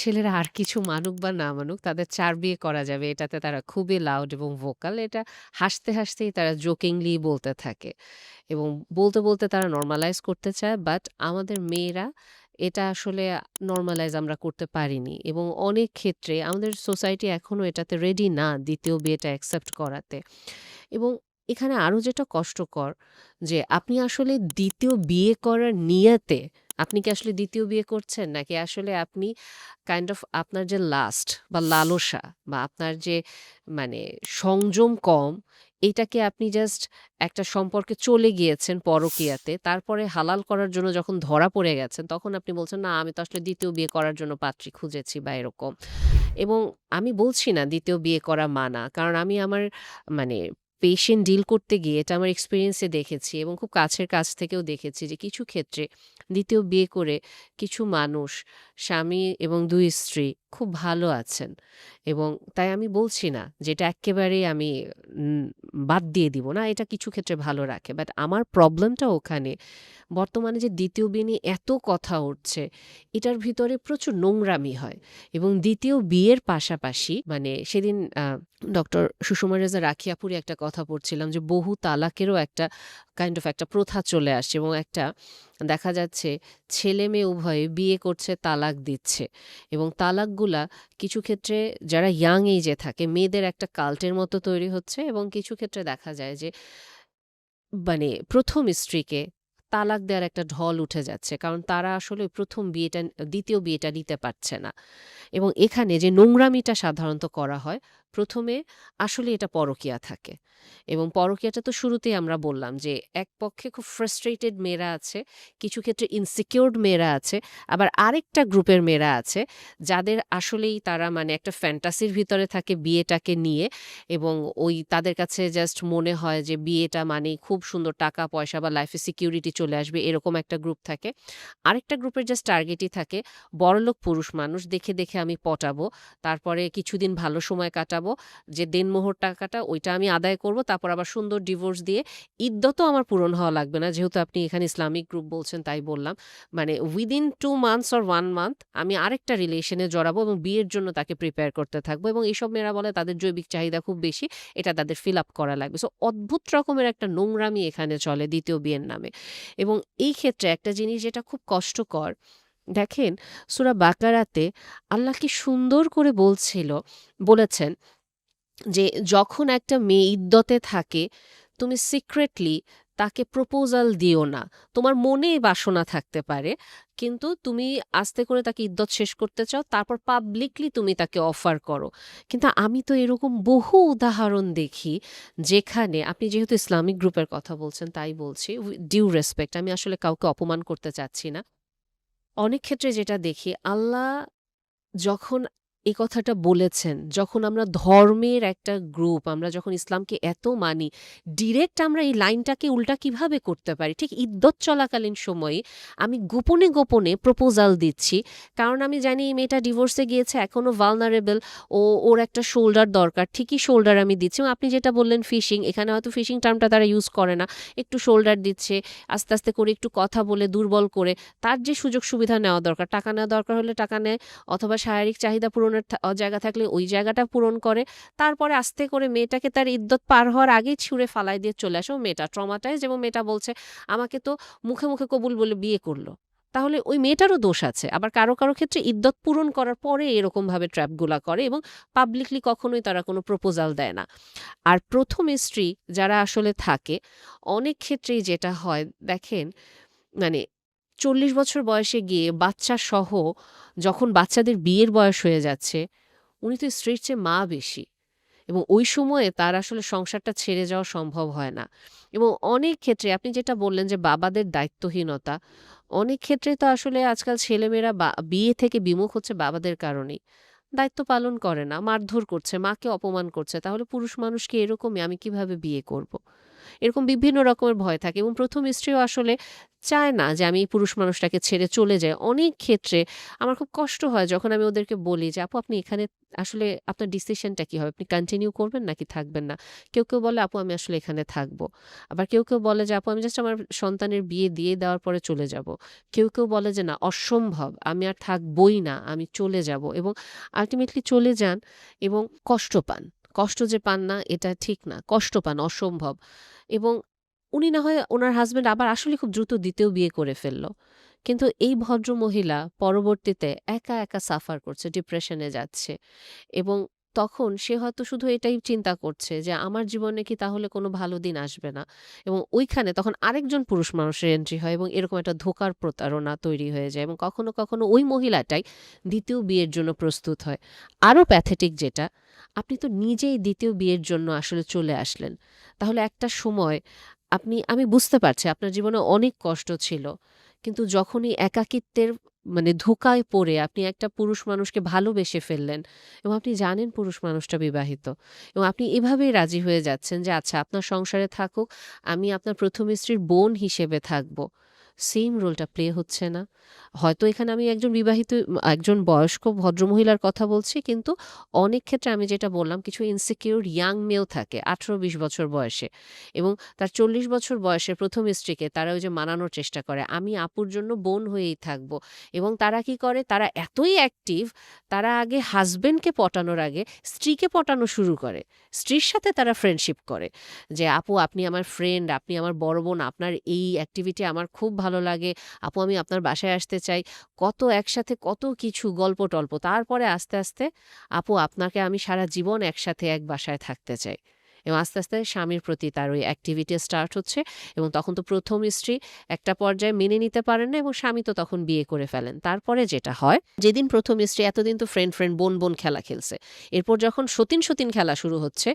ছেলেরা আর কিছু মানুক বা না মানুক তাদের চার বিয়ে করা যাবে। এটাতে তারা খুবই লাউড এবং ভোকাল। এটা হাসতে, হাসতেই তারা জোকিংলি বলতে থাকে। এবং বলতে, বলতে তারা নর্মালাইজ করতে চায়। বাট আমাদের মেয়েরা এটা আসলে নর্মালাইজ আমরা করতে পারিনি। এবং অনেক ক্ষেত্রে আমাদের সোসাইটি এখনও এটাতে রেডি না দ্বিতীয় বিয়েটা অ্যাকসেপ্ট করাতে। এবং এখানে আরও যেটা কষ্টকর যে আপনি আসলে দ্বিতীয় বিয়ে করার নিয়তে আপনি কি আসলে দ্বিতীয় বিয়ে করছেন? নাকি আসলে আপনি কাইন্ড অফ আপনার যে লাস্ট বা লালসা বা আপনার যে মানে সংযম কম, এটাকে আপনি জাস্ট একটা সম্পর্কে চলে গিয়েছেন পরকীয়াতে। তারপরে হালাল করার জন্য যখন ধরা পড়ে গেছেন, তখন আপনি বলছেন, "না, আমি তো আসলে দ্বিতীয় বিয়ে করার জন্য পাত্রী খুঁজেছি" বা এরকম। এবং আমি বলছি না দ্বিতীয় বিয়ে করা মানা। কারণ আমি আমার মানে পেশেন্ট ডিল করতে গিয়ে এটা আমার এক্সপিরিয়েন্সে দেখেছি এবং খুব কাছের কাছ থেকেও দেখেছি যে কিছু ক্ষেত্রে দ্বিতীয় বিয়ে করে কিছু মানুষ স্বামী এবং দুই স্ত্রী খুব ভালো আছেন। এবং তাই আমি বলছি না যে এটা এক্কেবারেই আমি বাদ দিয়ে দিব না। এটা কিছু ক্ষেত্রে ভালো রাখে। বাট আমার প্রবলেমটা ওখানে বর্তমানে যে দ্বিতীয় বিয়ে এত কথা উঠছে, এটার ভিতরে প্রচুর নোংরামি হয়। এবং দ্বিতীয় বিয়ের পাশাপাশি মানে সেদিন ডক্টর সুষমা রেজা রাখি আপুরই একটা কথা পড়ছিলাম যে বহু তালাকেরও একটা কাইন্ড অফ একটা প্রথা চলে আসছে এবং একটা দেখা যাচ্ছে ছেলে-মেয়ে উভয়ে বিয়ে করছে, তালাক দিচ্ছে। এবং তালাকগুলা কিছু ক্ষেত্রে যারা ইয়াং এইজে থাকে মেয়েদের একটা কাল্টের মতো তৈরি হচ্ছে এবং কিছু ক্ষেত্রে দেখা যায় যে মানে প্রথম স্ত্রীকে তালাক দেওয়ার একটা ঢল উঠে যাচ্ছে। কারণ তারা আসলে প্রথম বিয়েটা দ্বিতীয় বিয়েটা নিতে পারছে না। এবং এখানে যে নোংরামিটা সাধারণত করা হয়, ১ম এ আসলে এটা পরকীয়া থাকে। এবং পরকীয়াটা তো শুরুতেই আমরা বললাম যে এক পক্ষে খুব ফ্রাস্ট্রেটেড মেয়েরা আছে, কিছু ক্ষেত্রে ইনসিকিউরড মেয়েরা আছে, আবার আরেকটা গ্রুপের মেয়েরা আছে যাদের আসলেই তারা মানে একটা ফ্যান্টাসির ভিতরে থাকে বিয়েটাকে নিয়ে এবং ওই তাদের কাছে জাস্ট মনে হয় যে বিয়েটা মানেই খুব সুন্দর টাকা-পয়সা বা লাইফে সিকিউরিটি চলে আসবে এরকম একটা গ্রুপ থাকে। আরেকটা গ্রুপের জাস্ট টার্গেটই থাকে বড়লোক পুরুষ মানুষ দেখে, দেখে আমি পটাবো। তারপরে কিছুদিন ভালো সময় কাটাবো। যে দেনমোহর টাকাটা ওইটা আমি আদায় করব। তারপর আবার সুন্দর ডিভোর্স দিয়ে ইদ্যতও আমার পূরণ হওয়া লাগবে না। যেহেতু আপনি এখানে ইসলামিক গ্রুপ বলছেন তাই বললাম। মানে within two months or one month আমি আরেকটা রিলেশনে জড়াবো এবং বিয়ের জন্য তাকে প্রিপেয়ার করতে থাকব এবং এইসব মেয়েরা বলে তাদের জৈবিক চাহিদা খুব বেশি। এটা তাদের ফিল আপ করা লাগবে। সো অদ্ভুত রকমের একটা নোংরামি এখানে চলে দ্বিতীয় বিয়ের নামে। এবং এই ক্ষেত্রে একটা জিনিস যেটা খুব কষ্টকর, দেখেন সূরা বাকারাতে আল্লাহ কি সুন্দর করে বলছিল বলেছেন যে যখন একটা মেয়ে ইদ্যতে থাকে, তুমি সিক্রেটলি তাকে প্রপোজাল দিও না। তোমার মনে বাসনা থাকতে পারে। কিন্তু তুমি আস্তে করে তাকে ইদ্যত শেষ করতে চাও, তারপর পাবলিকলি তুমি তাকে অফার করো। কিন্তু আমি তো এরকম বহু উদাহরণ দেখি যেখানে আপনি যেহেতু ইসলামিক গ্রুপের কথা বলছেন তাই বলছি। ডিউ রেসপেক্ট আমি আসলে কাউকে অপমান করতে চাচ্ছি না। অনেক ক্ষেত্রে যেটা দেখি আল্লাহ যখন এই কথাটা বলেছেন, যখন আমরা ধর্মের একটা গ্রুপ, আমরা যখন ইসলামকে এত মানি, ডিরেক্ট আমরা এই লাইনটাকে উল্টা কীভাবে করতে পারি? ঠিক ইদ্যত চলাকালীন সময়ে আমি গোপনে, গোপনে প্রপোজাল দিচ্ছি। কারণ আমি জানি এই মেয়েটা ডিভোর্সে গিয়েছে, এখনও ভালনারেবল ও ওর একটা শোল্ডার দরকার। ঠিকই শোল্ডার আমি দিচ্ছি আপনি যেটা বললেন ফিশিং, এখানে হয়তো ফিশিং টার্মটা তারা ইউজ করে না। একটু শোল্ডার দিচ্ছে, আস্তে, আস্তে করে একটু কথা বলে দুর্বল করে তার যে সুযোগ সুবিধা নেওয়া দরকার, টাকা নেওয়া দরকার হলে টাকা নেয় অথবা শারীরিক চাহিদা পূরণের জায়গা থাকলে ওই জায়গাটা পূরণ করে। তারপরে আস্তে করে মেয়েটাকে তার ইদ্যত পার হওয়ার আগেই ছুঁড়ে ফালায় দিয়ে চলে আসে এবং মেয়েটা ট্রমাটাইজড এবং মেয়েটা বলছে, "আমাকে তো মুখে, মুখে কবুল বলে বিয়ে করল।" তাহলে ওই মেয়েটারও দোষ আছে। আবার কারও, কারও ক্ষেত্রে ইদ্যত পূরণ করার পরে এরকমভাবে ট্র্যাপগুলা করে এবং পাবলিকলি কখনোই তারা কোনো প্রপোজাল দেয় না। আর প্রথম স্ত্রী যারা আসলে থাকে, অনেক ক্ষেত্রেই যেটা হয় দেখেন, মানে ৪০ বছর বয়সে গিয়ে বাচ্চা সহ যখন বাচ্চাদের বিয়ের বয়স হয়ে যাচ্ছে, উনি তো স্ত্রীর চেয়ে মা বেশি। এবং ওই সময়ে তার আসলে সংসারটা ছেড়ে যাওয়া সম্ভব হয় না। এবং অনেক ক্ষেত্রে আপনি যেটা বললেন যে বাবাদের দায়িত্বহীনতা, অনেক ক্ষেত্রে তো আসলে আজকাল ছেলেমেয়েরা বিয়ে থেকে বিমুখ হচ্ছে বাবাদের কারণেই। দায়িত্ব পালন করে না, মারধর করছে, মাকে অপমান করছে। তাহলে পুরুষ মানুষকে এরকমই? আমি কীভাবে বিয়ে করব? এরকম বিভিন্ন রকমের ভয় থাকে এবং প্রথম স্ত্রীও আসলে চায় না যে আমি পুরুষ মানুষটাকে ছেড়ে চলে যাই। অনেক ক্ষেত্রে আমার খুব কষ্ট হয় যখন আমি ওদেরকে বলি যে, আপু, আপনি এখানে আসলে আপনার ডিসিশনটা কি হবে? আপনি কন্টিনিউ করবেন নাকি থাকবেন না? কেউ কেউ বলে, আপু, আমি আসলে এখানে থাকব। আবার কেউ কেউ বলে যে, আপু, আমি জাস্ট আমার সন্তানের বিয়ে দিয়ে দেওয়ার পরে চলে যাব। কেউ কেউ বলে যে, না, অসম্ভব, আমি আর থাকবই না, আমি চলে যাব। এবং আলটিমেটলি চলে যান এবং কষ্ট পান। কষ্ট যে পান না, এটা ঠিক না। কষ্ট পান, অসম্ভব। এবং উনি না হয় ওনার হাজব্যান্ড আবার আসলে খুব দ্রুত দ্বিতীয় বিয়ে করে ফেলল। কিন্তু এই ভদ্র মহিলা পরবর্তীতে একা একা সাফার করছে ডিপ্রেশনে যাচ্ছে। এবং তখন সে হয়তো শুধু এটাই চিন্তা করছে যে, আমার জীবনে কি তাহলে কোনো ভালো দিন আসবে না? এবং ওইখানে তখন আরেকজন পুরুষ মানুষের এন্ট্রি হয় এবং এরকম একটা ধোকার প্রতারণা তৈরি হয়ে যায় এবং কখনো কখনো ওই মহিলাটাই দ্বিতীয় বিয়ের জন্য প্রস্তুত হয়। আরও প্যাথেটিক যেটা, আপনি তো নিজেই দ্বিতীয় বিয়ের জন্য আসলে চলে আসলেন। তাহলে একটা সময়, আপনি, আমি বুঝতে পারছি আপনার জীবনে অনেক কষ্ট ছিল। কিন্তু যখনই একাকিত্বের মানে ধোকায় পড়ে আপনি একটা পুরুষ মানুষকে ভালোবেসে ফেললেন এবং আপনি জানেন পুরুষ মানুষটা বিবাহিত এবং আপনি এভাবেই রাজি হয়ে যাচ্ছেন যে আচ্ছা আপনার সংসারে থাকুক, আমি আপনার প্রথম স্ত্রীর বোন হিসেবে থাকব। সেম রোলটা প্লে হচ্ছে না। হয়তো এখানে আমি একজন বিবাহিত, একজন বয়স্ক ভদ্রমহিলার কথা বলছি, কিন্তু অনেক ক্ষেত্রে আমি যেটা বললাম, কিছু ইনসিকিউর ইয়াং মেয়েও থাকে, আঠেরো বিশ বছর বয়সে। এবং তার চল্লিশ বছর বয়সে প্রথম স্ত্রীকে তারা ওই যে মানানোর চেষ্টা করে, আমি আপুর জন্য বোন হয়েই থাকব। এবং তারা কি করে, তারা এতই অ্যাক্টিভ তারা আগে হাজবেন্ডকে পটানোর আগে স্ত্রীকে পটানো শুরু করে। স্ত্রীর সাথে তারা ফ্রেন্ডশিপ করে, যে, আপু, আপনি আমার ফ্রেন্ড আপনি আমার বড় বোন, আপনার এই অ্যাক্টিভিটি আমার খুব ভালো লাগে। আপু, আমি আপনার বাসায় আসতে চাই। কত একসাথে কত কিছু গল্প টল্প তারপরে আস্তে আস্তে আপু, আপনাকে আমি সারা জীবন একসাথে এক বাসায় থাকতে চাই। এবং আস্তে আস্তে স্বামীর প্রতি তার ওই অ্যাক্টিভিটি স্টার্ট হচ্ছে এবং তখন তো প্রথম স্ত্রী একটা পর্যায়ে মেনে নিতে পারেন না এবং স্বামী তো তখন বিয়ে করে ফেলেন। তারপরে যেটা হয়, যেদিন প্রথম স্ত্রী এতদিন তো ফ্রেন্ড ফ্রেন্ড বোন বোন খেলা খেলছে। এরপর যখন সতীন সতীন খেলা শুরু হচ্ছে,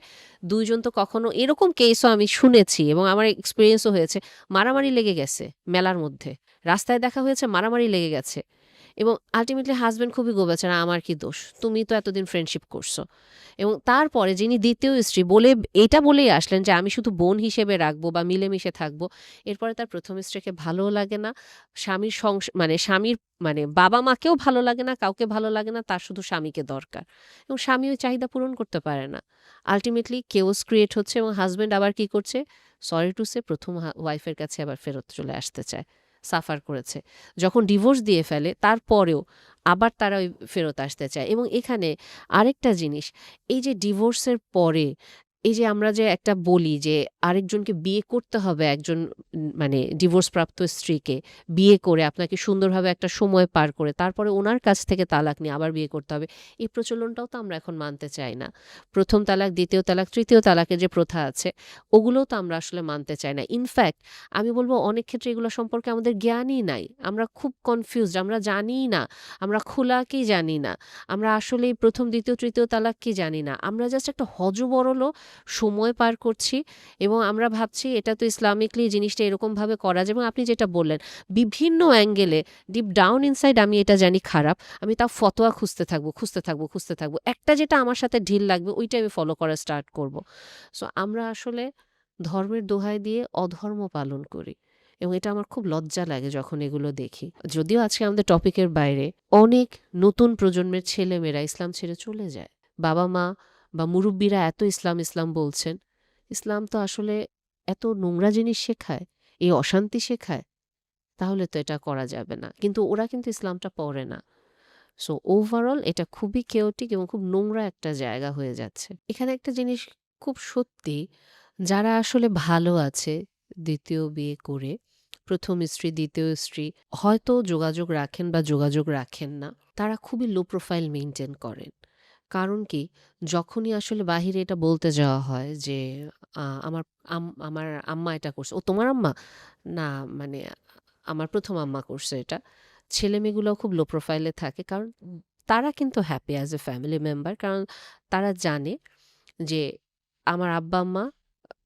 দুইজন তো কখনো এরকম কেসও আমি শুনেছি এবং আমার এক্সপিরিয়েন্সও হয়েছে, মারামারি লেগে গেছে মেলার মধ্যে। রাস্তায় দেখা হয়েছে মারামারি লেগে গেছে। এবং আলটিমেটলি হাজব্যান্ড খুবই গোবেছে না আমার কি দোষ? তুমি তো এতদিন ফ্রেন্ডশিপ করছ। এবং তারপরে যিনি দ্বিতীয় স্ত্রী বলে, এটা বলেই আসলেন যে, আমি শুধু বোন হিসেবে রাখব বা মিলেমিশে থাকব। এরপরে তার প্রথম স্ত্রীকে ভালোও লাগে না, স্বামীর সংস মানে স্বামীর মানে বাবা মাকেও ভালো লাগে না, কাউকে ভালো লাগে না, তার শুধু স্বামীকে দরকার। এবং স্বামী ওই চাহিদা পূরণ করতে পারে না। আলটিমেটলি কেওস ক্রিয়েট হচ্ছে এবং হাজব্যান্ড আবার কি করছে? সরি টু সে প্রথম ওয়াইফের কাছে আবার ফেরত চলে আসতে চায়। সাফার করেছে। যখন ডিভোর্স দিয়ে ফেলে, তারপরেও আবার তারা ওই ফেরত আসতে চায়। এবং এখানে আরেকটা জিনিস, এই যে ডিভোর্সের পরে এই যে আমরা যে একটা বলি যে আরেকজনকে বিয়ে করতে হবে একজন মানে ডিভোর্স প্রাপ্ত স্ত্রীকে বিয়ে করে আপনাকে সুন্দরভাবে একটা সময় পার করে, তারপরে ওনার কাছ থেকে তালাক নিয়ে আবার বিয়ে করতে হবে, এই প্রচলনটাও তো আমরা এখন মানতে চাই না। প্রথম তালাক, দ্বিতীয় তালাক, তৃতীয় তালাকের যে প্রথা আছে, ওগুলোও তো আমরা আসলে মানতে চাই না। ইনফ্যাক্ট আমি বলব অনেক ক্ষেত্রে এগুলো সম্পর্কে আমাদের জ্ঞানই নাই। আমরা খুব কনফিউজড আমরা জানিই না, আমরা খোলাকেই জানি না, আমরা আসলে প্রথম, দ্বিতীয়, তৃতীয় তালাক কি জানি না, আমরা জাস্ট একটা হজবরল সময় পার করছি এবং আমরা ভাবছি এটা তো ইসলামিকলি জিনিসটা এরকমভাবে করা যায় এবং আপনি যেটা বললেন, বিভিন্ন অ্যাঙ্গেলে ডিপ ডাউন ইনসাইড আমি এটা জানি খারাপ, আমি তা ফতোয়া খুঁজতে থাকব খুঁজতে থাকব খুঁজতে থাকব। একটা যেটা আমার সাথে ঢিল লাগবে ওইটা আমি ফলো করা স্টার্ট করব। সো আমরা আসলে ধর্মের দোহাই দিয়ে অধর্ম পালন করি এবং এটা আমার খুব লজ্জা লাগে যখন এগুলো দেখি। যদিও আজকে আমাদের টপিকের বাইরে অনেক নতুন প্রজন্মের ছেলেমেয়েরা ইসলাম ছেড়ে চলে যায়। বাবা মা বা মুরব্বীরা এত ইসলাম ইসলাম বলছেন, ইসলাম তো আসলে এত নোংরা জিনিস শেখায়, এই অশান্তি শেখায়, তাহলে তো এটা করা যাবে না। কিন্তু ওরা কিন্তু ইসলামটা পড়ে না। সো ওভারঅল এটা খুবই কেওটিক এবং খুব নোংরা একটা জায়গা হয়ে যাচ্ছে। এখানে একটা জিনিস খুব সত্যি, যারা আসলে ভালো আছে দ্বিতীয় বিয়ে করে, প্রথম স্ত্রী, দ্বিতীয় স্ত্রী, হয়তো যোগাযোগ রাখেন বা যোগাযোগ রাখেন না, তারা খুবই লো প্রোফাইল মেনটেন করেন। কারণ কি? যখনই আসলে বাহিরে এটা বলতে যাওয়া হয় যে আমার আম- আমার আম্মা এটা করছে, ও তোমার আম্মা? না মানে আমার প্রথম আম্মা করছে এটা। ছেলে মেয়েগুলো খুব লো প্রোফাইলে থাকে কারণ তারা কিন্তু happy as a family member কারণ তারা জানে যে, আমার আব্বা আম্মা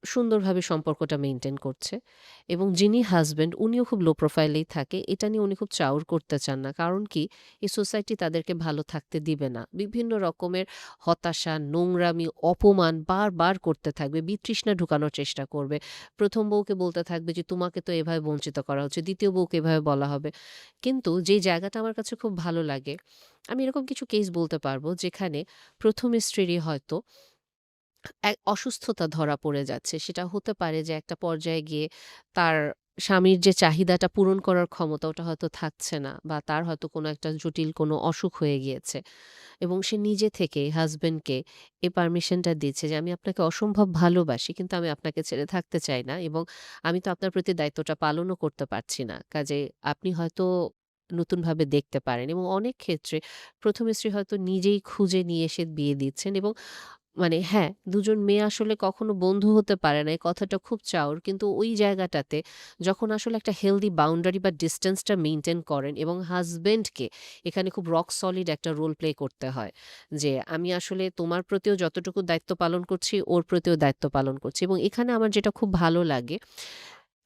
সুন্দরভাবে সম্পর্কটা মেনটেন করছে এবং যিনি হাজব্যান্ড উনিও খুব লো প্রোফাইলেই থাকে। এটা নিয়ে উনি খুব চাউর করতে চান না। কারণ কি? এই সোসাইটি তাদেরকে ভালো থাকতে দিবে না। বিভিন্ন রকমের হতাশা, নোংরামি, অপমান বারবার করতে থাকবে। বিতৃষ্ণা ঢুকানোর চেষ্টা করবে। প্রথম বউকে বলতে থাকবে যে, "তোমাকে তো এভাবে বঞ্চিত করা হচ্ছে।" দ্বিতীয় বউকে এভাবে বলা হবে। কিন্তু যেই জায়গাটা আমার কাছে খুব ভালো লাগে, আমি এরকম কিছু কেস বলতে পারব যেখানে প্রথম স্ত্রীরই হয়তো এক অসুস্থতা ধরা পড়ে যাচ্ছে। সেটা হতে পারে যে একটা পর্যায়ে গিয়ে তার স্বামীর যে চাহিদাটা পূরণ করার ক্ষমতা ওটা হয়তো থাকছে না বা তার হয়তো কোনো একটা জটিল কোনো অসুখ হয়ে গিয়েছে। এবং সে নিজে থেকে হাসব্যান্ডকে এই পারমিশনটা দিচ্ছে যে, "আমি আপনাকে অসম্ভব ভালোবাসি কিন্তু আমি আপনাকে ছেড়ে থাকতে চাই না এবং আমি তো আপনার প্রতি দায়িত্বটা পালনও করতে পারছি না। কাজে আপনি হয়তো নতুনভাবে দেখতে পারেন" এবং অনেক ক্ষেত্রে ১ম স্ত্রী হয়তো নিজেই খুঁজে নিয়ে এসে বিয়ে দিচ্ছেন এবং মানে হ্যাঁ, দুজন মেয়ে আসলে কখনো বন্ধু হতে পারে না। এই কথাটা খুব চাওর কিন্তু ওই জায়গাটাতে যখন আসলে একটা হেলদি বাউন্ডারি বা ডিস্টেন্সটা মেনটেন করেন এবং হাজব্যান্ডকে এখানে খুব রক সলিড একটা রোল প্লে করতে হয়। যে আমি আসলে তোমার প্রতিও যতটুকু দায়িত্ব পালন করছি, ওর প্রতিও দায়িত্ব পালন করছি এবং এখানে আমার যেটা খুব ভালো লাগে,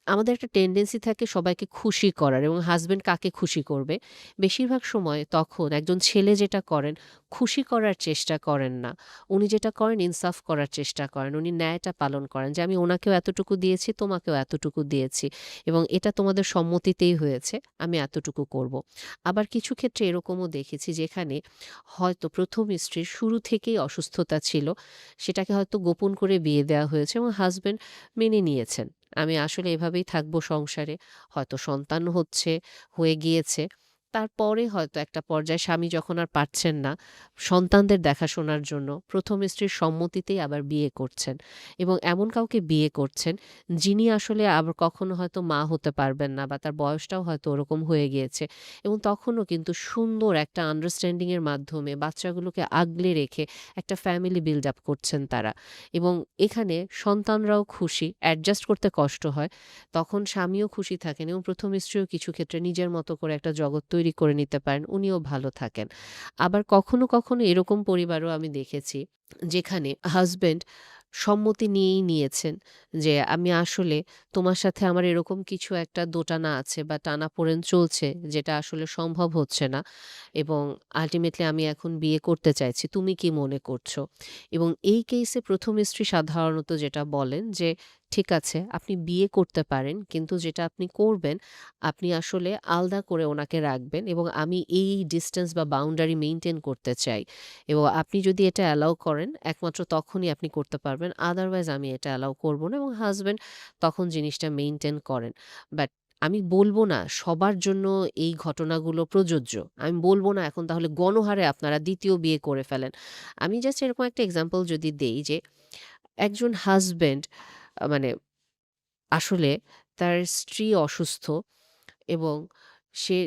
আমাদের একটা টেন্ডেন্সি থাকে সবাইকে খুশি করার এবং হাসব্যান্ড কাকে খুশি করবে? বেশিরভাগ সময় তখন একজন ছেলে যেটা করেন, খুশি করার চেষ্টা করেন না। উনি যেটা করেন ইনসাফ করার চেষ্টা করেন। উনি ন্যায়টা পালন করেন যে, "আমি ওনাকেও এতটুকু দিয়েছি, তোমাকেও এতটুকু দিয়েছি এবং এটা তোমাদের সম্মতিতেই হয়েছে। আমি এতটুকু করব।" আবার কিছু ক্ষেত্রে এরকমও দেখেছি যেখানে হয়তো প্রথম স্ত্রীর শুরু থেকেই অসুস্থতা ছিল। সেটাকে হয়তো গোপন করে বিয়ে দেওয়া হয়েছে এবং হাসব্যান্ড মেনে নিয়েছেন। আমি আসলে এভাবেই থাকব সংসারে। হয়তো সন্তান হচ্ছে, হয়ে গিয়েছে। তারপরে হয়তো একটা পর্যায়ে স্বামী যখন আর পারছেন না সন্তানদের দেখাশোনার জন্য প্রথম স্ত্রীর সম্মতিতেই আবার বিয়ে করছেন এবং এমন কাউকে বিয়ে করছেন যিনি আসলে আবার কখনো হয়তো মা হতে পারবেন না বা তার বয়সটাও হয়তো ওরকম হয়ে গিয়েছে এবং তখনও কিন্তু সুন্দর একটা আন্ডারস্ট্যান্ডিংয়ের মাধ্যমে বাচ্চাগুলোকে আগলে রেখে একটা ফ্যামিলি বিল্ড আপ করছেন তারা এবং এখানে সন্তানরাও খুশি, অ্যাডজাস্ট করতে কষ্ট হয়। তখন স্বামীও খুশি থাকেন এবং প্রথম স্ত্রীও কিছু ক্ষেত্রে নিজের মতো করে একটা জগৎ তৈরি করে নিতে পারেন। উনিও ভালো থাকেন। আবার কখনো, কখনো এরকম পরিবারও আমি দেখেছি যেখানে হাজব্যান্ড সম্মতি নিয়েই নিয়েছেন যে, "আমি আসলে তোমার সাথে আমার এরকম কিছু একটা দোটানা আছে বা টানাপোড়েন চলছে যেটা আসলে সম্ভব হচ্ছে না এবং আল্টিমেটলি আমি এখন বিয়ে করতে চাইছি। তুমি কি মনে করছ?" এবং এই কেসে প্রথম স্ত্রী সাধারণত যেটা বলেন যে, "ঠিক আছে, আপনি বিয়ে করতে পারেন। কিন্তু যেটা আপনি করবেন, আপনি আসলে আলাদা করে ওনাকে রাখবেন এবং আমি এই ডিস্টেন্স বা বাউন্ডারি মেনটেন করতে চাই এবং আপনি যদি এটা অ্যালাউ করেন, একমাত্র তখনই আপনি করতে পারবেন। আদারওয়াইজ আমি এটা অ্যালাউ করব না" এবং হাসব্যান্ড তখন জিনিসটা মেইনটেইন করেন। বাট আমি বলব না সবার জন্য এই ঘটনাগুলো প্রযোজ্য। আমি বলব না এখন তাহলে গণহারে আপনারা দ্বিতীয় বিয়ে করে ফেলেন। আমি জাস্ট এরকম একটা এক্সাম্পল যদি দেই যে, একজন হাসব্যান্ড আ মানে আসলে তার স্ত্রী অসুস্থ এবং সে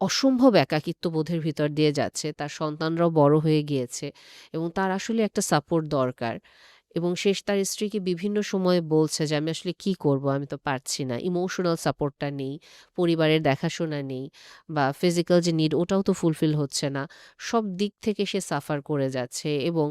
অসম্ভব একাকিত্ব বোধের ভিতর দিয়ে যাচ্ছে। তার সন্তানরাও বড় হয়ে গিয়েছে এবং তার আসলে একটা সাপোর্ট দরকার। এবং শেষ তার স্ত্রীকে বিভিন্ন সময়ে বলছে যে, "আমি আসলে কি করব? আমি তো পারছি না।" ইমোশনাল সাপোর্টটা নেই, পরিবারের দেখাশোনা নেই বা ফিজিক্যাল যে নিড ওটাও তো ফুলফিল হচ্ছে না। সব দিক থেকে সে সাফার করে যাচ্ছে এবং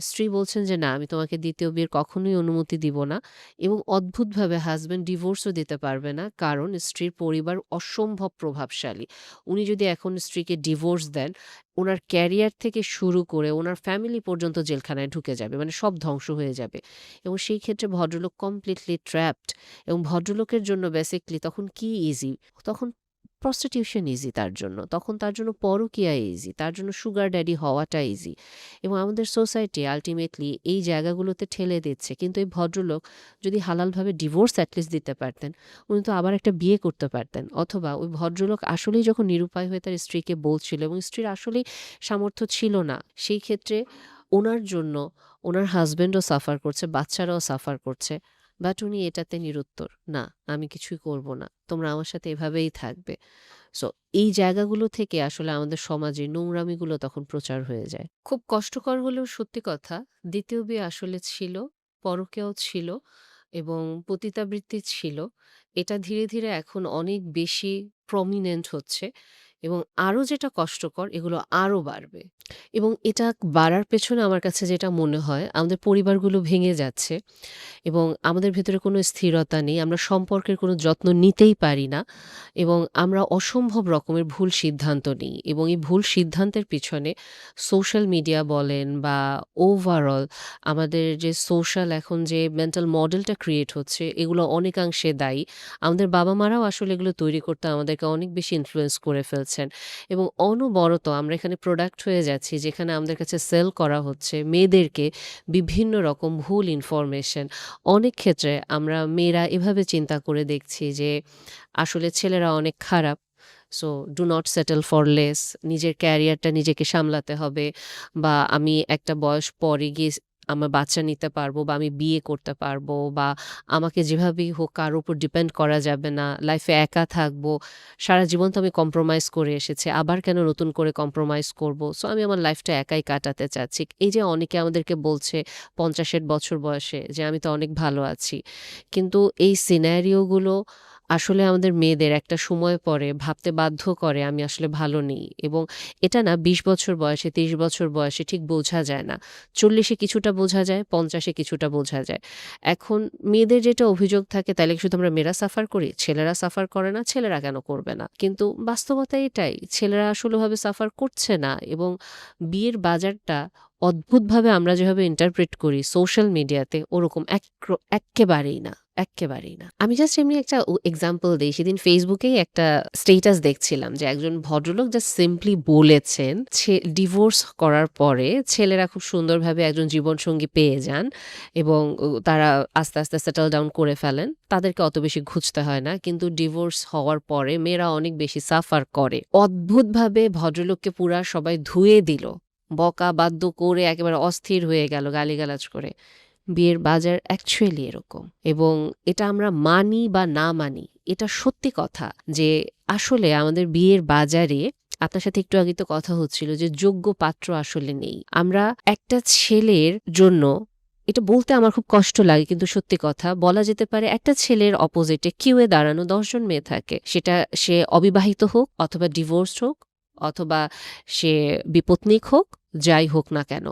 স্ত্রী বলছেন যে, "না, আমি তোমাকে দ্বিতীয় বিয়ের কখনোই অনুমতি দিব না" এবং অদ্ভুতভাবে হাসব্যান্ড ডিভোর্সও দিতে পারবে না। কারণ স্ত্রীর পরিবার অসম্ভব প্রভাবশালী। উনি যদি এখন স্ত্রীকে ডিভোর্স দেন, উনার ক্যারিয়ার থেকে শুরু করে ওনার ফ্যামিলি পর্যন্ত জেলখানায় ঢুকে যাবে। মানে সব ধ্বংস হয়ে যাবে এবং সেই ক্ষেত্রে ভদ্রলোক কমপ্লিটলি ট্র্যাপড এবং ভদ্রলোকের জন্য বেসিকলি তখন কি ইজি? তখন প্রস্টিটিউশন ইজি তার জন্য। তখন তার জন্য পরকীয়া ইজি। তার জন্য সুগার ড্যাডি হওয়াটা ইজি এবং আমাদের সোসাইটি আল্টিমেটলি এই জায়গাগুলোতে ঠেলে দিচ্ছে। কিন্তু এই ভদ্রলোক যদি হালালভাবে ডিভোর্স অ্যাটলিস্ট দিতে পারতেন, উনি তো আবার একটা বিয়ে করতে পারতেন। অথবা ওই ভদ্রলোক আসলেই যখন নিরুপায় হয়ে তার স্ত্রীকে বলছিল এবং স্ত্রীর আসলেই সামর্থ্য ছিল না, সেই ক্ষেত্রে ওনার জন্য ওনার হাসব্যান্ডও সাফার করছে, বাচ্চারাও সাফার করছে। বাট উনি এটাতে নিরুত্তর। "না, আমি কিছুই করব না। তোমরা আমার সাথে এভাবেই থাকবে।" সো এই জায়গাগুলো থেকে আসলে আমাদের সমাজে নোংরামিগুলো তখন প্রচার হয়ে যায়। খুব কষ্টকর হলেও সত্যি কথা, দ্বিতীয় বিয়ে আসলে ছিল, পরকীয়াও ছিল এবং পতিতাবৃত্তি ছিল। এটা ধীরে, ধীরে এখন অনেক বেশি প্রমিনেন্ট হচ্ছে। এবং আরও যেটা কষ্টকর, এগুলো আরও বাড়বে। এবং এটা বাড়ার পেছনে আমার কাছে যেটা মনে হয়, আমাদের পরিবারগুলো ভেঙে যাচ্ছে এবং আমাদের ভেতরে কোনো স্থিরতা নেই। আমরা সম্পর্কের কোনো যত্ন নিতেই পারি না এবং আমরা অসম্ভব রকমের ভুল সিদ্ধান্ত নিই এবং এই ভুল সিদ্ধান্তের পিছনে সোশ্যাল মিডিয়া বলেন বা ওভারঅল আমাদের যে সোশ্যাল এখন যে মেন্টাল মডেলটা ক্রিয়েট হচ্ছে, এগুলো অনেকাংশে দায়ী। আমাদের বাবা-মারাও আসলে এগুলো তৈরি করতে আমাদেরকে অনেক বেশি ইনফ্লুয়েন্স করে ফেলছেন এবং অনবরত আমরা এখানে প্রোডাক্ট হয়ে যাচ্ছি, যেখানে আমাদের কাছে সেল করা হচ্ছে মেয়েদেরকে বিভিন্ন রকম ভুল ইনফরমেশন। অনেক ক্ষেত্রে আমরা মেয়েরা এভাবে চিন্তা করে দেখছি যে আসলে ছেলেরা অনেক খারাপ। So do not settle for less নিজের ক্যারিয়ারটা নিজেকে সামলাতে হবে বা আমি একটা বয়স পরে গিয়ে আমার বাচ্চা নিতে পারব বা আমি বিয়ে করতে পারব বা আমাকে যেভাবেই হোক কারও উপর ডিপেন্ড করা যাবে না। লাইফে একা থাকব। সারা জীবন তো আমি কম্প্রোমাইজ করে এসেছি। আবার কেন নতুন করে কম্প্রোমাইজ করব? সো আমি আমার লাইফটা একাই কাটাতে চাচ্ছি। এই যে অনেকে আমাদেরকে বলছে ৫০ বছর বয়সে যে আমি তো অনেক ভালো আছি। কিন্তু এই সিনারিও গুলো আসলে আমাদের মেয়েদের একটা সময় পরে ভাবতে বাধ্য করে আমি আসলে ভালো নেই এবং এটা না ২০ বছর বয়সে ৩০ বছর বয়সে ঠিক বোঝা যায় না। চল্লিশে কিছুটা বোঝা যায়, পঞ্চাশে কিছুটা বোঝা যায়। এখন মেয়েদের যেটা অভিযোগ থাকে তাহলে শুধু আমরা মেয়েরা সাফার করি? ছেলেরা সাফার করে না, ছেলেরা কেন করবে না? কিন্তু বাস্তবতা এটাই। ছেলেরা আসলেভাবে সাফার করছে না এবং বিয়ের বাজারটা অদ্ভুতভাবে আমরা যেভাবে ইন্টারপ্রেট করি সোশ্যাল মিডিয়াতে ওরকম এক এক্কেবারেই না, এক্কেবারেই না। আমি জাস্ট এমনি একটা এক্সাম্পল দেই। সেদিন ফেসবুকেই একটা স্টেটাস দেখছিলাম যে একজন ভদ্রলোক জাস্ট সিম্পলি বলেছেন ডিভোর্স করার পরে ছেলেরা খুব সুন্দরভাবে একজন জীবনসঙ্গী পেয়ে যান এবং তারা আস্তে, আস্তে সেটল ডাউন করে ফেলেন। তাদেরকে অত বেশি খুঁজতে হয় না। কিন্তু ডিভোর্স হওয়ার পরে মেয়েরা অনেক বেশি সাফার করে। অদ্ভুতভাবে ভদ্রলোককে পুরা সবাই ধুয়ে দিল। বকা বাদ্য করে একেবারে অস্থির হয়ে গেল গালিগালাজ করে। বিয়ের বাজার অ্যাকচুয়ালি এরকম এবং এটা আমরা মানি বা না মানি এটা সত্যি কথা যে আসলে আমাদের বিয়ের বাজারে আপনার সাথে একটু আগে তো কথা হচ্ছিল যে যোগ্য পাত্র আসলে নেই। আমরা একটা ছেলের জন্য এটা বলতে আমার খুব কষ্ট লাগে কিন্তু সত্যি কথা বলা যেতে পারে একটা ছেলের অপোজিটে কিউয়ে দাঁড়ানো দশজন মেয়ে থাকে। সেটা সে অবিবাহিত হোক অথবা ডিভোর্স হোক অথবা সে বিপত্নিক হোক, যাই হোক না কেন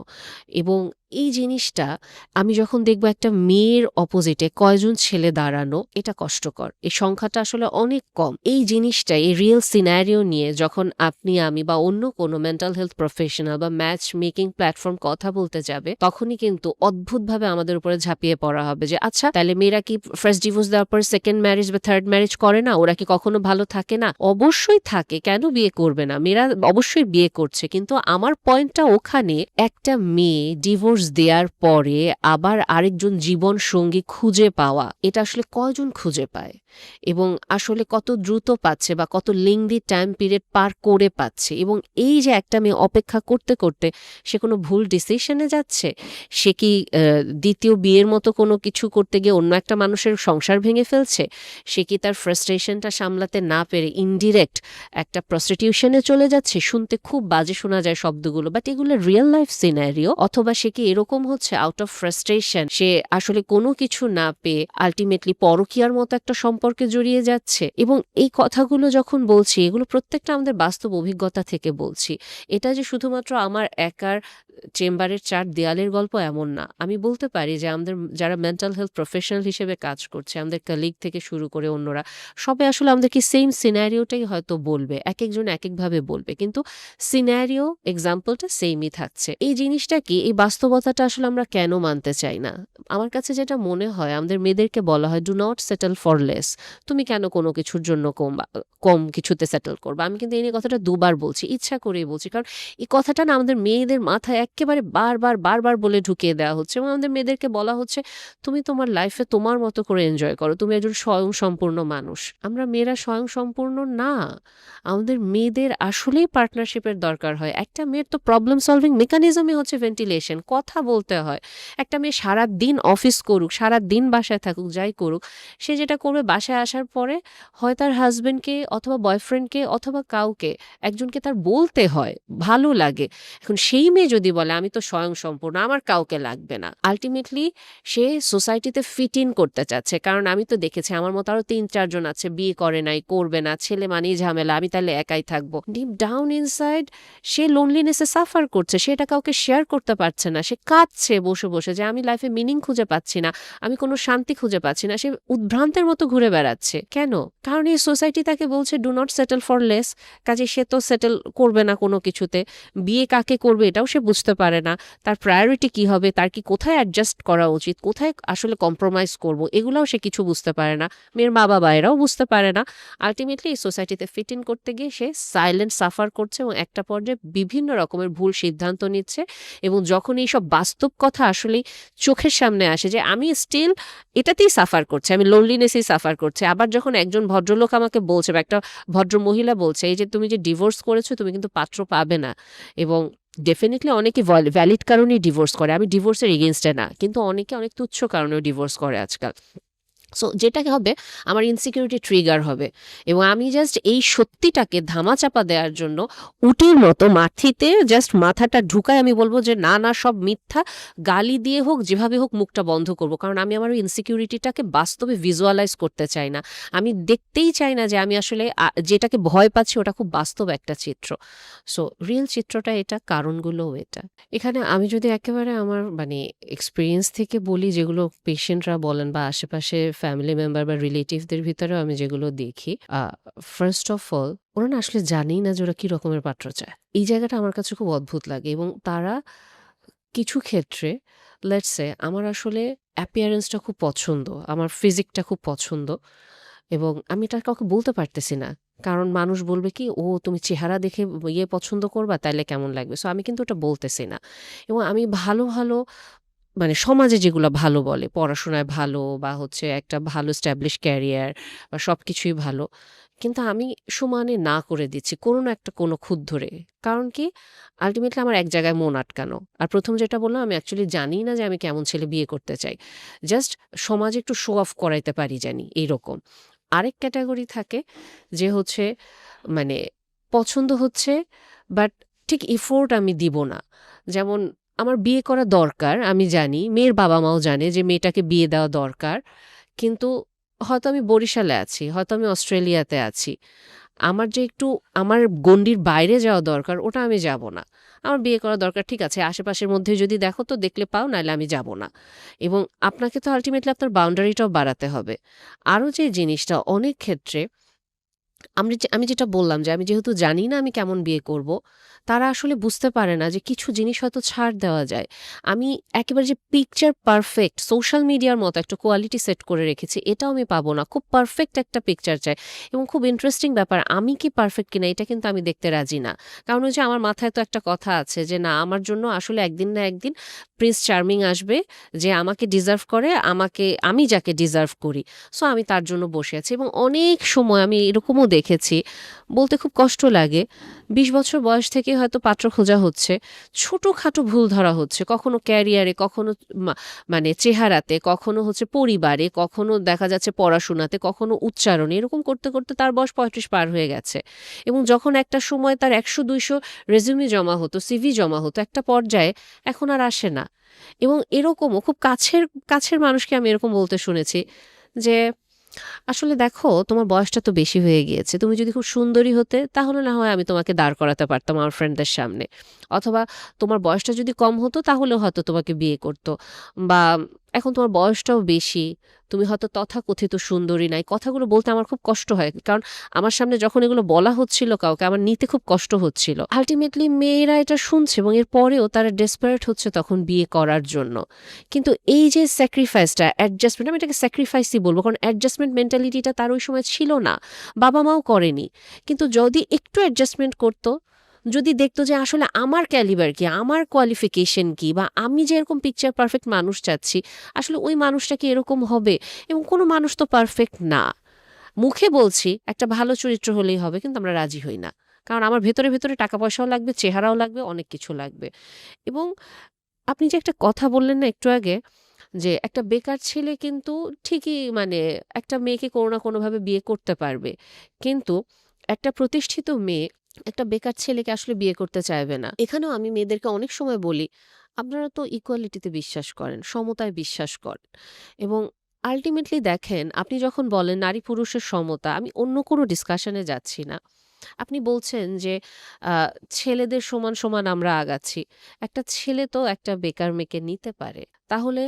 এবং এই জিনিসটা আমি যখন দেখব একটা মেয়ের অপোজিটে কয়জন ছেলে দাঁড়ানো, এটা কষ্টকর। এই সংখ্যাটা আসলে অনেক কম। এই জিনিসটা এই রিয়েল সিনারিও নিয়ে যখন আপনি, আমি বা অন্য কোনো মেন্টাল হেলথ প্রফেশনাল বা ম্যাচ মেকিং প্ল্যাটফর্ম কথা বলতে যাবে, তখনই কিন্তু অদ্ভুতভাবে আমাদের উপরে ঝাঁপিয়ে পড়া হবে যে আচ্ছা তাহলে মেয়েরা কি ফার্স্ট ডিভোর্স দেওয়ার পর সেকেন্ড ম্যারেজ বা থার্ড ম্যারেজ করে না? ওরা কি কখনো ভালো থাকে না? অবশ্যই থাকে। কেন বিয়ে করবে না? মেয়েরা অবশ্যই বিয়ে করছে। কিন্তু আমার পয়েন্টটা ওখানে, একটা মেয়ে ডিভোর্স দেয়ার পরে আবার আরেকজন জীবন সঙ্গী খুঁজে পাওয়া এটা আসলে কয়জন খুঁজে পায়? এবং আসলে কত দ্রুত পাচ্ছে বা কত লেংদি টাইম পিরিয়ড পার করে পাচ্ছে এবং এই যে একটা মেয়ে অপেক্ষা করতে, করতে সে কোনো ভুল ডিসিশন যাচ্ছে? সে কি দ্বিতীয় বিয়ের মতো কোনো কিছু করতে গিয়ে অন্য একটা মানুষের সংসার ভেঙে ফেলছে? সে কি তার ফ্রাস্ট্রেশনটা সামলাতে না পেরে ইনডিরেক্ট একটা প্রস্টিটিউশনে চলে যাচ্ছে? শুনতে খুব বাজে শোনা যায় শব্দগুলো বাট এগুলো রিয়েল লাইফ সিনারিও অথবা সে কি এরকম হচ্ছে আউট অফ ফ্রাস্ট্রেশন সে আসলে কোনো কিছু না পেয়ে আলটিমেটলি পরকীয়ার মতো একটা সম্পর্কে জড়িয়ে যাচ্ছে এবং এই কথাগুলো যখন বলছি এগুলো প্রত্যেকটা আমাদের বাস্তব অভিজ্ঞতা থেকে বলছি। এটা যে শুধুমাত্র আমার একার চেম্বারের চার দেয়ালের গল্প এমন না। আমি বলতে পারি যে আমাদের যারা মেন্টাল হেলথ প্রফেশনাল হিসেবে কাজ করছে, আমাদের কালিগ থেকে শুরু করে অন্যরা সবাই আসলে আমাদেরকে সেম সিনারিওটাই হয়তো বলবে। একেকজন একেকভাবে বলবে। কিন্তু সিনারিও এক্সাম্পলটা সেমই থাকছে। এই জিনিসটা কি এই বাস্তবতাটা আসলে আমরা কেন মানতে চাই না? আমার কাছে যেটা মনে হয় আমাদের মেয়েদেরকে বলা হয় do not settle for less. তুমি কেন কোনো কিছুর জন্য কম কম কিছুতে সেটল করবা? আমি কিন্তু এই নিয়ে কথাটা দুবার বলছি। ইচ্ছা করেই বলছি। কারণ এই কথাটা না আমাদের মেয়েদের মাথায় এক্কেবারে বারবার, বারবার বলে ঢুকিয়ে দেওয়া হচ্ছে এবং আমাদের মেয়েদেরকে বলা হচ্ছে তুমি তোমার লাইফে তোমার মতো করে এনজয় করো। তুমি একজন স্বয়ংসম্পূর্ণ মানুষ। আমরা মেয়েরা স্বয়ংসম্পূর্ণ না। আমাদের মেয়েদের আসলেই পার্টনারশিপের দরকার হয়। একটা মেয়ের তো প্রবলেম সলভিং মেকানিজমই হচ্ছে ভেন্টিলেশন। কথা বলতে হয়। একটা মেয়ে সারাদিন অফিস করুক, সারাদিন বাসায় থাকুক, যাই করুক, সে যেটা করবে বাসায় আসার পরে হয় তার হাসব্যান্ডকে অথবা বয়ফ্রেন্ডকে অথবা কাউকে একজনকে তার বলতে হয়। ভালো লাগে। এখন সেই মেয়ে যদি বলে আমি তো স্বয়ং সম্পূর্ণ আমার কাউকে লাগবে না আলটিমেটলি সে সোসাইটিতে ফিট ইন করতে চাচ্ছে কারণ আমি তো দেখেছি আমার মতো আরও তিন চারজন আছে বিয়ে করে নাই করবে না ছেলে মানেই ঝামেলা আমি তাহলে একাই থাকব ডিপ ডাউন ইনসাইড সে লোনলিনেসে সাফার করছে সে এটা কাউকে শেয়ার করতে পারছে না সে কাঁদছে বসে বসে যে আমি লাইফে মিনিং খুঁজে পাচ্ছি না, আমি কোনো শান্তি খুঁজে পাচ্ছি না। সে উদ্ভ্রান্তের মতো ঘুরে বেড়াচ্ছে। কেন? কারণ এই সোসাইটি তাকে বলছে do not settle for less কাজে সে তো সেটেল করবে না কোনো কিছুতে। বিয়ে কাকে করবে এটাও সে বুঝতে পারে না। তার প্রায়োরিটি কি হবে? তার কি কোথায় অ্যাডজাস্ট করা উচিত? কোথায় আসলে কম্প্রোমাইজ করব? এগুলোও সে কিছু বুঝতে পারে না। মেয়ের মা বাবা এরাও বুঝতে পারে না। আলটিমেটলি এই সোসাইটিতে ফিট ইন করতে গিয়ে সে সাইলেন্ট সাফার করছে এবং একটা পর্যায়ে বিভিন্ন রকমের ভুল সিদ্ধান্ত নিচ্ছে এবং যখন এইসব বাস্তব কথা আসলে চোখের সামনে আসে যে আমি স্টিল এটাতেই সাফার করছি, আমি লোনলিনেসেই সাফার করছি। আবার যখন একজন ভদ্রলোক আমাকে বলছে বা একটা ভদ্র মহিলা বলছে, এই যে তুমি যে ডিভোর্স করেছ, তুমি কিন্তু পাত্র পাবে না। এবং ডেফিনেটলি অনেকে ভ্যালিড কারণেই ডিভোর্স করে। আমি ডিভোর্সের এগেনস্টে না, কিন্তু অনেকে অনেক তুচ্ছ কারণেও ডিভোর্স করে আজকাল। সো যেটাকে হবে, আমার ইনসিকিউরিটি ট্রিগার হবে। এবং আমি জাস্ট এই সত্যিটাকে ধামাচাপা দেওয়ার জন্য উটির মতো মাথিতে জাস্ট মাথাটা ঢুকায় আমি বলব যে, না না, সব মিথ্যা। গালি দিয়ে হোক, যেভাবে হোক মুখটা বন্ধ করব। কারণ আমি আমার ইনসিকিউরিটিটাকে বাস্তবে ভিজুয়ালাইজ করতে চাই না। আমি দেখতেই চাই না যে, আমি আসলে যেটাকে ভয় পাচ্ছি, ওটা খুব বাস্তব একটা চিত্র। সো রিয়েল চিত্রটা এটা, কারণগুলোও এটা। এখানে আমি যদি একেবারে আমার মানে এক্সপিরিয়েন্স থেকে বলি, যেগুলো পেশেন্টরা বলেন বা আশেপাশে ফ্যামিলি মেম্বার বা রিলেটিভদের ভিতরেও আমি যেগুলো দেখি ফার্স্ট অফ অল ওরা না আসলে জানেই না যে ওরা কী রকমের পাত্র চায়। এই জায়গাটা আমার কাছে খুব অদ্ভুত লাগে এবং তারা কিছু ক্ষেত্রে লেটসে আমার আসলে অ্যাপিয়ারেন্সটা খুব পছন্দ, আমার ফিজিকটা খুব পছন্দ এবং আমি এটা কাউকে বলতে পারতেছি না। কারণ মানুষ বলবে কি, ও, তুমি চেহারা দেখে ইয়ে পছন্দ করবা, তাইলে কেমন লাগবে? সো আমি কিন্তু ওটা বলতেছি না এবং আমি ভালো ভালো মানে সমাজে যেগুলো ভালো বলে, পড়াশোনায় ভালো বা হচ্ছে একটা ভালো স্ট্যাবলিশ ক্যারিয়ার বা সব কিছুই ভালো। কিন্তু আমি সমানে না করে দিচ্ছি, কোনো না একটা, কোনো খুদ ধরে। কারণ কি? আলটিমেটলি আমার এক জায়গায় মন আটকানো। আর প্রথম যেটা বললাম, আমি অ্যাকচুয়ালি জানি না যে আমি কেমন ছেলে বিয়ে করতে চাই। জাস্ট সমাজে একটু শো অফ করাইতে পারি জানি, এইরকম। আরেক ক্যাটাগরি থাকে যে হচ্ছে মানে পছন্দ হচ্ছে বাট ঠিক এফোর্ট আমি দিব না। যেমন আমার বিয়ে করা দরকার, আমি জানি, মেয়ের বাবা মাও জানে যে মেয়েটাকে বিয়ে দেওয়া দরকার, কিন্তু হয়তো আমি বরিশালে আছি, হয়তো আমি অস্ট্রেলিয়াতে আছি। আমার যে একটু, আমার গণ্ডির বাইরে যাওয়া দরকার, ওটা আমি যাব না। আমার বিয়ে করা দরকার, ঠিক আছে, আশেপাশের মধ্যে যদি দেখো তো দেখলে পাও, নাহলে আমি যাব না। এবং আপনাকে তো আলটিমেটলি আপনার বাউন্ডারিটাও বাড়াতে হবে। আরও যে জিনিসটা, অনেক ক্ষেত্রে, আমি আমি যেটা বললাম যে, আমি যেহেতু জানি না আমি কেমন বিয়ে করব তারা আসলে বুঝতে পারে না যে কিছু জিনিস হয়তো ছাড় দেওয়া যায়। আমি একেবারে যে পিকচার পারফেক্ট সোশ্যাল মিডিয়ার মতো একটা কোয়ালিটি সেট করে রেখেছি, এটাও আমি পাবো না। খুব পারফেক্ট একটা পিকচার চাই এবং খুব ইন্টারেস্টিং ব্যাপার, আমি কি পারফেক্ট কিনা এটা কিন্তু আমি দেখতে রাজি না। কারণ হচ্ছে আমার মাথায় তো একটা কথা আছে যে না, আমার জন্য আসলে একদিন না একদিন প্রিন্স চার্মিং আসবে যে আমাকে ডিজার্ভ করে, আমাকে, আমি যাকে ডিজার্ভ করি। সো আমি তার জন্য বসে আছি এবং অনেক সময় আমি এরকমও দেখেছি, বলতে খুব কষ্ট লাগে। বিশ বছর বয়স থেকে হয়তো পাত্র খোঁজা হচ্ছে, ছোটোখাটো ভুল ধরা হচ্ছে, কখনো ক্যারিয়ারে, কখনো মানে চেহারাতে, কখনো হচ্ছে পরিবারে, কখনো দেখা যাচ্ছে পড়াশোনাতে, কখনো উচ্চারণে, এরকম করতে করতে তার বয়স পঁয়ত্রিশ পার হয়ে গেছে। এবং যখন একটা সময় তার একশো, দুইশো রেজিউমি জমা হতো সিভি জমা হতো, একটা পর্যায়ে এখন আর আসে না। এবং এরকমও খুব কাছের কাছের মানুষকে আমি এরকম বলতে শুনেছি যে আসলে দেখো, তোমার বয়সটা তো বেশি হয়ে গিয়েছে। তুমি যদি খুব সুন্দরী হতে, তাহলে না হয় আমি তোমাকে দাঁড় করাতে পারতাম আমার ফ্রেন্ডদের সামনে। অথবা তোমার বয়সটা যদি কম হতো, তাহলেও হয়তো তোমাকে বিয়ে করতো। বা এখন তোমার বয়সটাও বেশি। তুমি হয়তো তথাকথিত সুন্দরী নাই। কথাগুলো বলতে আমার খুব কষ্ট হয়। কারণ আমার সামনে যখন এগুলো বলা হচ্ছিল কাউকে, আমার নিতে খুব কষ্ট হচ্ছিল। আলটিমেটলি মেয়েরা এটা শুনছে এবং এর পরেও তারা ডেসপারেট হচ্ছে তখন বিয়ে করার জন্য। কিন্তু এই যে স্যাক্রিফাইসটা অ্যাডজাস্টমেন্ট আমি এটাকে স্যাক্রিফাইসই বলব কারণ অ্যাডজাস্টমেন্ট মেন্টালিটিটা তার ওই সময় ছিল না। বাবা মাও করেনি। কিন্তু যদি একটু অ্যাডজাস্টমেন্ট করতো যদি দেখতো যে আসলে আমার ক্যালিবার কি, আমার কোয়ালিফিকেশন কি বা আমি যে এরকম পিকচার পারফেক্ট মানুষ চাচ্ছি, আসলে ওই মানুষটা কি এরকম হবে? এবং কোনো মানুষ তো পারফেক্ট না। মুখে বলছি, একটা ভালো চরিত্র হলেই হবে, কিন্তু আমরা রাজি হই না। কারণ আমার ভেতরে ভেতরে টাকা পয়সাও লাগবে, চেহারাও লাগবে, অনেক কিছু লাগবে। এবং আপনি যে একটা কথা বললেন না একটু আগে, যে একটা বেকার ছেলে কিন্তু ঠিকই মানে একটা মেয়েকে কোনো না কোনোভাবে বিয়ে করতে পারবে। কিন্তু একটা প্রতিষ্ঠিত মেয়ে একটা বেকার ছেলেকে আসলে বিয়ে করতে চাইবে না। এখানেও আমি মেয়েদেরকে অনেক সময় বলি, আপনারা তো ইকুয়ালিটিতে বিশ্বাস করেন, সমতায় বিশ্বাস করেন এবং আলটিমেটলি দেখেন আপনি যখন বলেন নারী পুরুষের সমতা, আমি অন্য কোনো ডিসকাশনে যাচ্ছি না। আপনি বলছেন যে ছেলেদের সমান, সমান আমরা আগাচ্ছি। একটা ছেলে তো একটা বেকার মেয়েকে নিতে পারে। তাহলে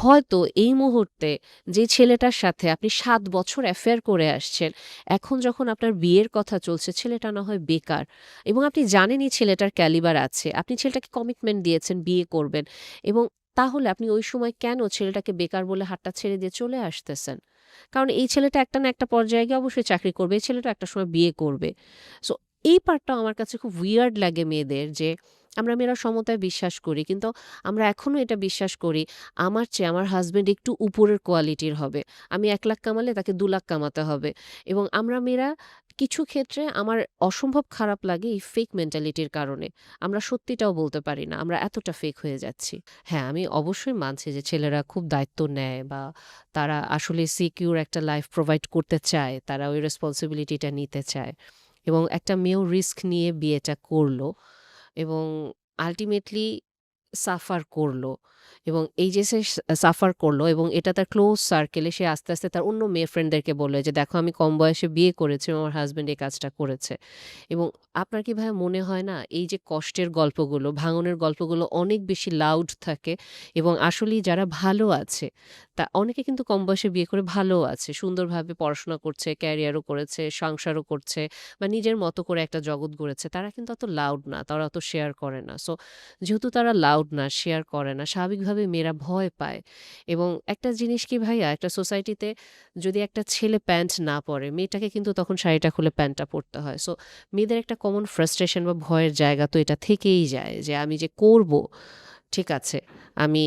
হয়তো এই মুহূর্তে যে ছেলেটার সাথে আপনি ৭ বছর অ্যাফেয়ার করে আসছেন, এখন যখন আপনার বিয়ের কথা চলছে ছেলেটা না হয় বেকার এবং আপনি জানেনই ছেলেটার ক্যালিবার আছে। আপনি ছেলেটাকে কমিটমেন্ট দিয়েছেন বিয়ে করবেন এবং তাহলে আপনি ওই সময় কেন ছেলেটাকে বেকার বলে হাতটা ছেড়ে দিয়ে চলে আসতেছেন? কারণ এই ছেলেটা একটা না একটা পর্যায়ে গিয়ে অবশ্যই চাকরি করবে। এই ছেলেটা একটা সময় বিয়ে করবে। সো এই পার্টটাও আমার কাছে খুব উইয়ার্ড লাগে মেয়েদের যে, আমরা মেয়েরা সমতায় বিশ্বাস করি। কিন্তু আমরা এখনও এটা বিশ্বাস করি, আমার চেয়ে আমার হাজব্যান্ড একটু উপরের কোয়ালিটির হবে। আমি এক লাখ কামালে তাকে দু লাখ কামাতে হবে এবং আমরা মেয়েরা কিছু ক্ষেত্রে আমার অসম্ভব খারাপ লাগে এই ফেক মেন্টালিটির কারণে। আমরা সত্যিটাও বলতে পারি না। আমরা এতটা ফেক হয়ে যাচ্ছি। হ্যাঁ, আমি অবশ্যই মানছি যে ছেলেরা খুব দায়িত্ব নেয় বা তারা আসলে সিকিউর একটা লাইফ প্রোভাইড করতে চায়। তারা ওই রেসপন্সিবিলিটিটা নিতে চায় এবং একটা মেয়েও রিস্ক নিয়ে বিয়েটা করল এবং আলটিমেটলি সাফার করল এবং এই যে সে সাফার করল এবং এটা তার ক্লোজ সার্কেলে সে আস্তে, আস্তে তার অন্য মেয়ে ফ্রেন্ডদেরকে বলল যে, "দেখো আমি কম বয়সে বিয়ে করেছি আমার হাজব্যান্ড এই কাজটা করেছে।" এবং আপনার কি ভাইয়া মনে হয় না এই যে কষ্টের গল্পগুলো, ভাঙনের গল্পগুলো অনেক বেশি লাউড থাকে এবং আসলেই যারা ভালো আছে তা অনেকে কিন্তু কম বয়সে বিয়ে করে ভালোও আছে। সুন্দরভাবে পড়াশোনা করছে, ক্যারিয়ারও করেছে, সংসারও করছে বা নিজের মতো করে একটা জগৎ গড়েছে। তারা কিন্তু অত লাউড না, তারা অত শেয়ার করে না। সো যেহেতু তারা লাউড না, শেয়ার করে না, স্বাভাবিকভাবে মেয়েরা ভয় পায় এবং একটা জিনিস কি ভাইয়া একটা সোসাইটিতে যদি একটা ছেলে প্যান্ট না পরে, মেয়েটাকে কিন্তু তখন শাড়িটা খুলে প্যান্টটা পরতে হয়। সো মেয়েদের একটা কমন ফ্রাস্ট্রেশন বা ভয়ের জায়গা তো এটা থেকেই যায় যে আমি যে করব, ঠিক আছে আমি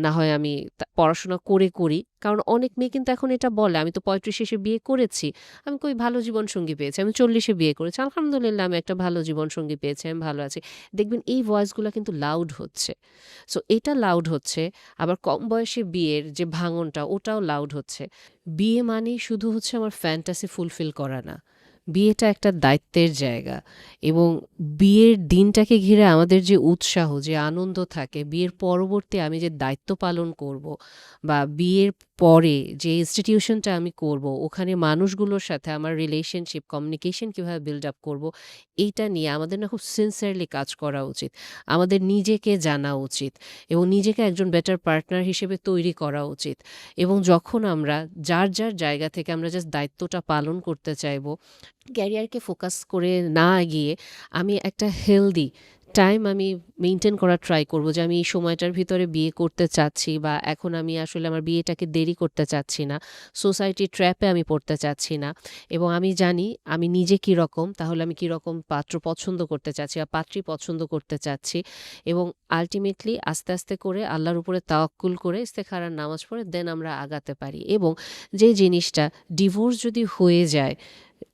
না হয় আমি পড়াশোনা করে করি। কারণ অনেক মেয়ে কিন্তু এখন এটা বলে, "আমি তো ৩৫ এসে বিয়ে করেছি। আমি কই ভালো জীবন সঙ্গী পেয়েছি। আমি চল্লিশে বিয়ে করেছি। আলহামদুলিল্লাহ আমি একটা ভালো জীবন সঙ্গী পেয়েছি। আমি ভালো আছি।" দেখবেন এই ভয়েসগুলো কিন্তু লাউড হচ্ছে। সো এটা লাউড হচ্ছে। আবার কম বয়সে বিয়ের যে ভাঙনটা ওটাও লাউড হচ্ছে। বিয়ে মানেই শুধু হচ্ছে আমার ফ্যান্টাসি ফুলফিল করা না। বিয়েটা একটা দায়িত্বের জায়গা। এবং বিয়ের দিনটাকে ঘিরে আমাদের যে উৎসাহ, যে আনন্দ থাকে, বিয়ের পরবর্তী আমি যে দায়িত্ব পালন করব বা বিয়ের পরে যে ইনস্টিটিউশনটা আমি করব, ওখানে মানুষগুলোর সাথে আমার রিলেশনশিপ, কমিউনিকেশন কীভাবে বিল্ড আপ করব এইটা নিয়ে আমাদের না খুব সিনসিয়ারলি কাজ করা উচিত। আমাদের নিজেকে জানা উচিত এবং নিজেকে একজন বেটার পার্টনার হিসেবে তৈরি করা উচিত এবং যখন আমরা যার, যার জায়গা থেকে আমরা জাস্ট দায়িত্বটা পালন করতে চাইব, ক্যারিয়ারকে ফোকাস করে না গিয়ে আমি একটা হেলদি টাইম আমি মেনটেন করার ট্রাই করব যে আমি এই সময়টার ভিতরে বিয়ে করতে চাচ্ছি বা এখন আমি আসলে আমার বিয়েটাকে দেরি করতে চাচ্ছি না। সোসাইটির ট্র্যাপে আমি পড়তে চাচ্ছি না এবং আমি জানি আমি নিজে কীরকম, তাহলে আমি কীরকম পাত্র পছন্দ করতে চাচ্ছি বা পাত্রী পছন্দ করতে চাচ্ছি এবং আল্টিমেটলি আস্তে, আস্তে করে আল্লাহর উপরে তাওয়াক্কুল করে ইস্তেখারার নামাজ পড়ে দেন আমরা আগাতে পারি এবং যে জিনিসটা ডিভোর্স যদি হয়ে যায়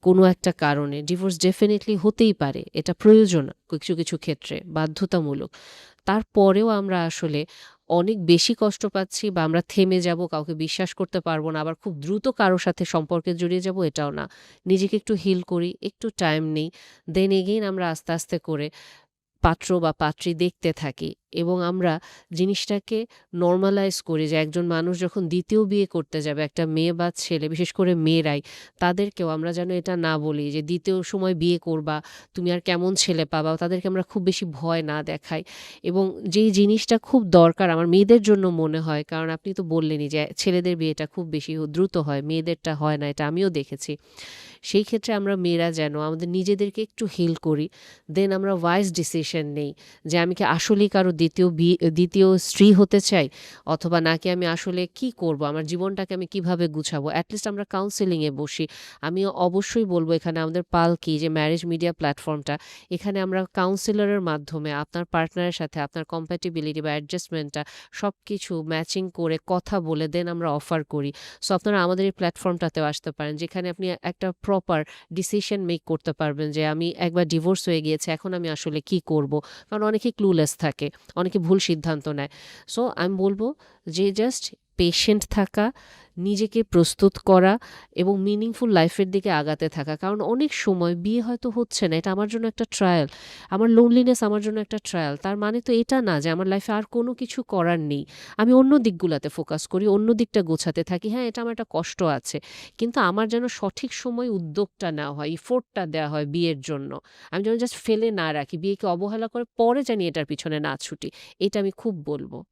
কোনো একটা কারণে ডিভোর্স ডেফিনেটলি হতেই পারে। এটা প্রয়োজন কিছু, কিছু ক্ষেত্রে বাধ্যতামূলক। তারপরেও আমরা আসলে অনেক বেশি কষ্ট পাচ্ছি বা আমরা থেমে যাব, কাউকে বিশ্বাস করতে পারব না। আবার খুব দ্রুত কারও সাথে সম্পর্কে জড়িয়ে যাব এটাও না। নিজেকে একটু হিল করি, একটু টাইম নেই। দেন এগেইন আমরা আস্তে, আস্তে করে পাত্র বা পাত্রী দেখতে থাকি এবং আমরা জিনিসটাকে নর্মালাইজ করি যে একজন মানুষ যখন দ্বিতীয় বিয়ে করতে যাবে, একটা মেয়ে বা ছেলে, বিশেষ করে মেয়েরাই, তাদেরকেও আমরা যেন এটা না বলি যে দ্বিতীয় সময় বিয়ে করবা, তুমি আর কেমন ছেলে পাবা, তাদেরকে আমরা খুব বেশি ভয় না দেখাই। এবং যেই জিনিসটা খুব দরকার আমার মেয়েদের জন্য মনে হয়, কারণ আপনি তো বললেনই যে ছেলেদের বিয়েটা খুব বেশি দ্রুত হয়, মেয়েদেরটা হয় না, এটা আমিও দেখেছি। সেই ক্ষেত্রে আমরা মেয়েরা যেন আমাদের নিজেদেরকে একটু হিল করি। দেন আমরা ওয়াইজ ডিসিশন নেই যে আমি কি আসলেই কারও দ্বিতীয় বিয়ে দ্বিতীয় স্ত্রী হতে চাই অথবা নাকি আমি আসলে কি করব, আমার জীবনটাকে আমি কীভাবে গুছাবো। অ্যাটলিস্ট আমরা কাউন্সেলিংয়ে বসি। আমি অবশ্যই বলব এখানে আমাদের পালকি যে ম্যারেজ মিডিয়া প্ল্যাটফর্মটা এখানে আমরা কাউন্সিলরের মাধ্যমে আপনার পার্টনারের সাথে, আপনার কম্প্যাটিবিলিটি বা অ্যাডজাস্টমেন্টটা সব কিছু ম্যাচিং করে কথা বলে দেন আমরা অফার করি। সো আপনারা আমাদের এই প্ল্যাটফর্মটাতেও আসতে পারেন, যেখানে আপনি একটা প্রপার ডিসিশন মেক করতে পারবেন যে আমি একবার ডিভোর্স হয়ে গিয়েছে, এখন আমি আসলে কি করব? কারণ অনেকে ক্লুলেস থাকে, অনেকে ভুল সিদ্ধান্ত নেয়। সো আমি বলব যে জাস্ট পেশেন্ট থাকা, নিজেকে প্রস্তুত করা এবং মিনিংফুল লাইফের দিকে আগাতে থাকা। কারণ অনেক সময় বিয়ে হয়তো হচ্ছে না। এটা আমার জন্য একটা ট্রায়াল। আমার লোনলিনেস আমার জন্য একটা ট্রায়াল। তার মানে তো এটা না যে আমার লাইফে আর কোনো কিছু করার নেই। আমি অন্য দিকগুলাতে ফোকাস করি, অন্য দিকটা গোছাতে থাকি। হ্যাঁ, এটা আমার একটা কষ্ট আছে। কিন্তু আমার যেন সঠিক সময় উদ্যোগটা নেওয়া হয়, ইফোর্টটা দেওয়া হয় বিয়ের জন্য। আমি যেন জাস্ট ফেলে না রাখি। বিয়েকে অবহেলা করে পরে জানি এটার পিছনে না ছুটি। এটা আমি খুব বলব।